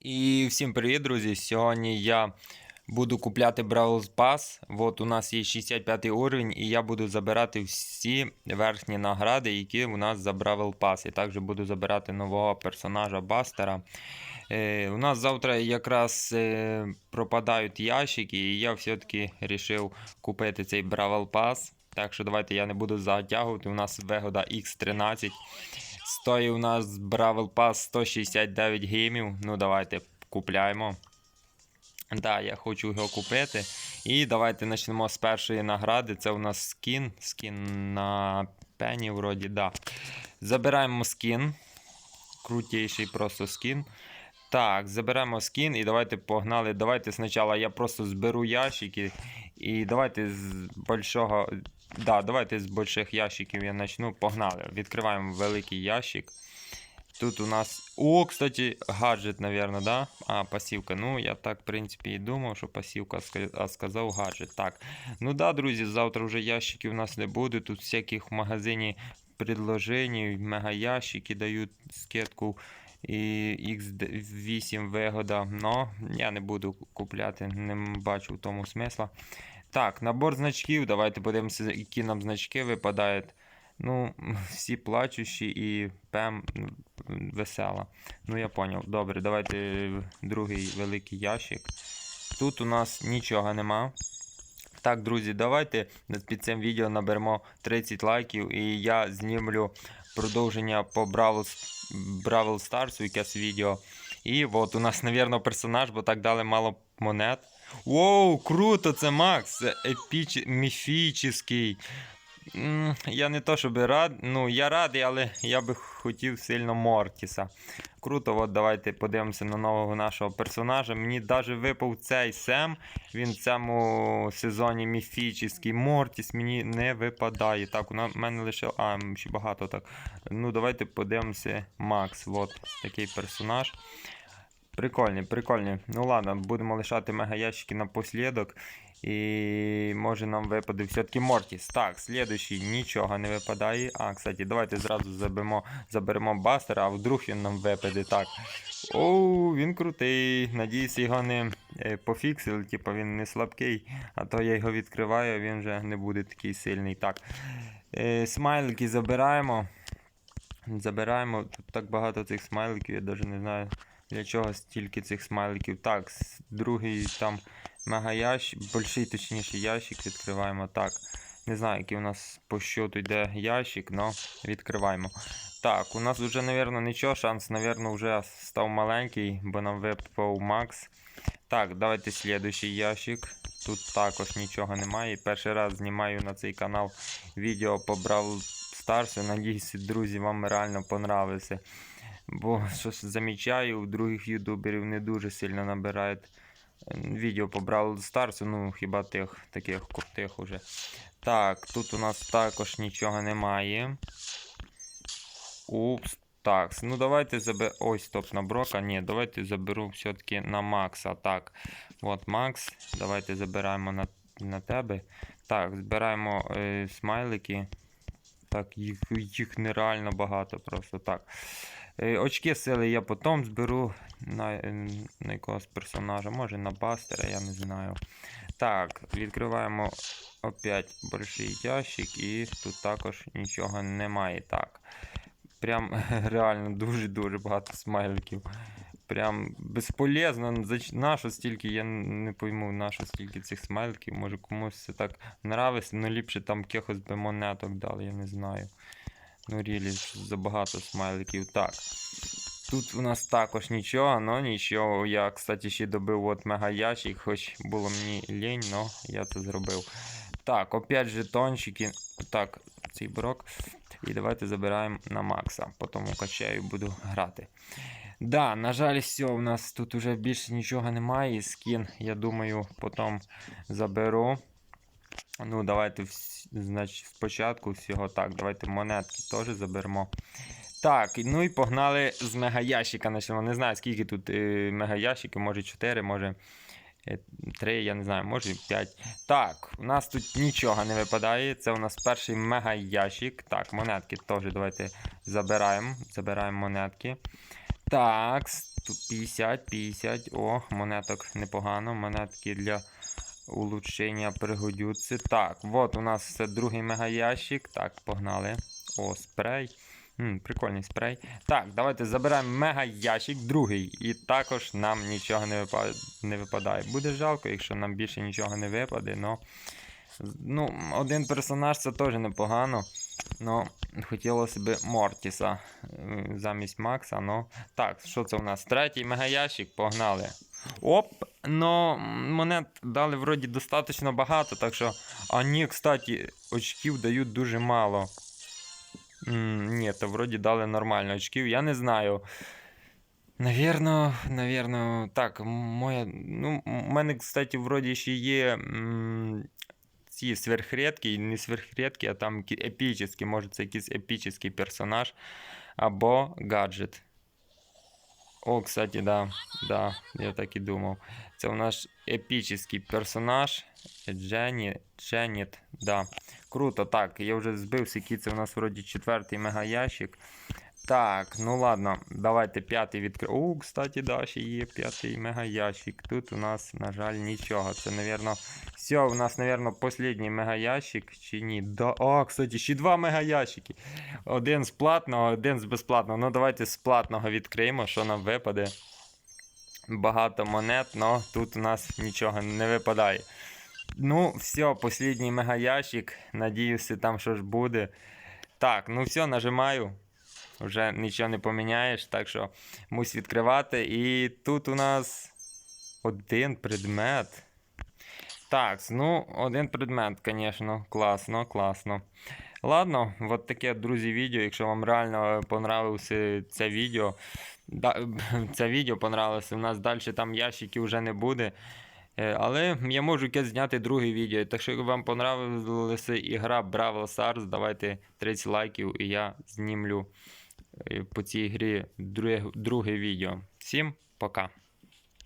І всім привіт, друзі! Сьогодні я буду купляти Brawl Pass. От у нас є 65 уровень, і я буду забирати всі верхні награди, які у нас за Brawl Pass. І також буду забирати нового персонажа Бастера. Е, у нас завтра якраз е, пропадають ящики, і я все-таки вирішив купити цей Brawl Pass. Так що давайте я не буду затягувати. У нас вигода X13. Стоїть у нас Бравл Pass 169 геймів. Ну, давайте купляємо. Да, я хочу його купити. І давайте почнемо з першої награди. Це у нас скін. Скін на пені, вроді, да. Забираємо скін. Крутіший просто скін. Так, заберемо скін і давайте погнали. Давайте спочатку я просто зберу ящики. І давайте з большого. Да, давайте з больших ящиків я почну. Погнали. Відкриваємо великий ящик. Тут у нас. О, кстати, гаджет, наверное, да? А, пасівка. Ну, я так, в принципі, і думав, що пасівка, а сказав гаджет. Так. Ну да, друзі, завтра вже ящиків у нас не буде. Тут всяких в магазині предложений, мегаящики дають скидку і X8 вигода. Но я не буду купляти, не бачу в тому смисла. Так, набор значків. Давайте подивимося, які нам значки випадають. Ну, всі плачущі і пем ну, весела. Ну, я поняв. Добре, давайте другий великий ящик. Тут у нас нічого нема. Так, друзі, давайте під цим відео наберемо 30 лайків і я знімлю продовження по Бравл Старсу, якесь відео. І от у нас, навірно, персонаж, бо так дали мало монет. Воу, круто, це Макс! Це епіч... міфічний. Я не то, щоб рад, ну я радий, але я би хотів сильно Мортіса. Круто, от давайте подивимося на нового нашого персонажа. Мені навіть випав цей Сем. Він в цьому сезоні міфічний. Мортіс мені не випадає. Так, у мене лише. А, ще багато так. Ну, давайте подивимося. Макс. От такий персонаж. Прикольний, прикольний. Ну ладно, будемо лишати мегаящики напослідок. І може нам випаде все-таки Мортіс. Так, слідуючий нічого не випадає. А, кстати, давайте зразу заберемо, заберемо бастера, а вдруг він нам випаде. Так. Оу, він крутий. Надіюся, його не е, пофіксили, типу він не слабкий, а то я його відкриваю, він вже не буде такий сильний. Так. Е, смайлики забираємо. Забираємо. Тут так багато цих смайликів, я навіть не знаю. Для чого стільки цих смайликів. Так, другий там мега ящик, больший точніше ящик відкриваємо. Так. Не знаю, який у нас по щоту йде ящик, але відкриваємо. Так, у нас вже, мабуть, нічого, шанс, мабуть, вже став маленький, бо нам випав Макс. Так, давайте слідуючий ящик. Тут також нічого немає. Перший раз знімаю на цей канал відео по Brawl Stars. Надіюсь, друзі, вам реально понравилося. Бо щось замічаю, у других ютуберів не дуже сильно набирають відео по Brawl Stars, ну хіба тих таких крутих уже. Так, тут у нас також нічого немає. Упс. Так, ну давайте заберемо. Ой, стоп, на Брока. Ні, давайте заберу все-таки на Макса. Так, от Макс. Давайте забираємо на, на тебе. Так, збираємо е, смайлики. Так, їх, їх нереально багато просто так. Е, очки сили я потім зберу на, е, на якогось персонажа, може на бастера, я не знаю. Так, відкриваємо опять больший ящик і тут також нічого немає. Так. Прям реально дуже-дуже багато смайликів. Прям безполезно. Зач- Нащо стільки, я не пойму, нащо стільки цих смайликів. Може комусь це так нравиться, ну ліпше там якихось би монеток дали, я не знаю. Ну, рілі, забагато смайликів. Так. Тут у нас також нічого, але нічого. Я, кстати, ще добив от мега ящик, хоч було мені лінь, але я це зробив. Так, опять жетончики. Так, цей брок. І давайте забираємо на Макса. Потім качаю буду грати. Да, на жаль, все, у нас тут уже більше нічого немає. І скін, я думаю, потім заберу. Ну, давайте значить, спочатку всього так. Давайте монетки теж заберемо. Так, ну і погнали з мегаящика. Почнемо. Не знаю, скільки тут е, мегаящиків, може 4, може 3, я не знаю, може 5. Так, у нас тут нічого не випадає. Це у нас перший мегаящик. Так, монетки теж давайте забираємо. Забираємо монетки. Так, Тут 50, 50. О, монеток непогано. Монетки для улучшення пригодються. Так, от у нас це другий мегаящик. Так, погнали. О, спрей. М, прикольний спрей. Так, давайте забираємо мегаящик, другий. І також нам нічого не, випа... не випадає. Буде жалко, якщо нам більше нічого не випаде, но. Ну, один персонаж це теж непогано. Ну, хотілося б Мортіса е, замість Макса. Ну. Так, що це у нас? Третій мегаящик, погнали. Оп! Ну, монет дали вроді достатньо багато, так що. А ні, кстати, очків дають дуже мало. М, ні, то вроді дали нормально очків. Я не знаю. Навірно, навірно, так, моя. Ну, у мене, кстати, вроді ще є. м, ці сверхредкі, не сверхредкі, а там епічні, може це якийсь епічний персонаж або гаджет. О, кстати, да, да, я так і думав. Це у нас епічний персонаж. Джені, Дженіт, да. Круто, так, я вже збив, який це у нас вроді четвертий мегаящик. Так, ну ладно, давайте п'ятий відкрив. О, кстати, да, ще є п'ятий мегаящик. Тут у нас, на жаль, нічого. Це, навірно, все, у нас, навірно, останній мегаящик чи ні? Да, о, кстати, ще два мегаящики. Один з платного, один з безплатного. Ну, давайте з платного відкриємо, що нам випаде. Багато монет, але тут у нас нічого не випадає. Ну, все, останній мегаящик. Надіюся, там що ж буде. Так, ну все, нажимаю. Вже нічого не поміняєш, так що мусь відкривати. І тут у нас один предмет. Так, ну, один предмет, звісно, класно, класно. Ладно, от таке, друзі, відео. Якщо вам реально понравилося це відео, да, це відео понравилося, у нас далі там ящиків вже не буде. Е, Але я можу зняти друге відео. Так що, якщо вам понравилася ігра Бравл Stars, давайте 30 лайків і я знімлю по цій грі друге, друге відео. Всім пока!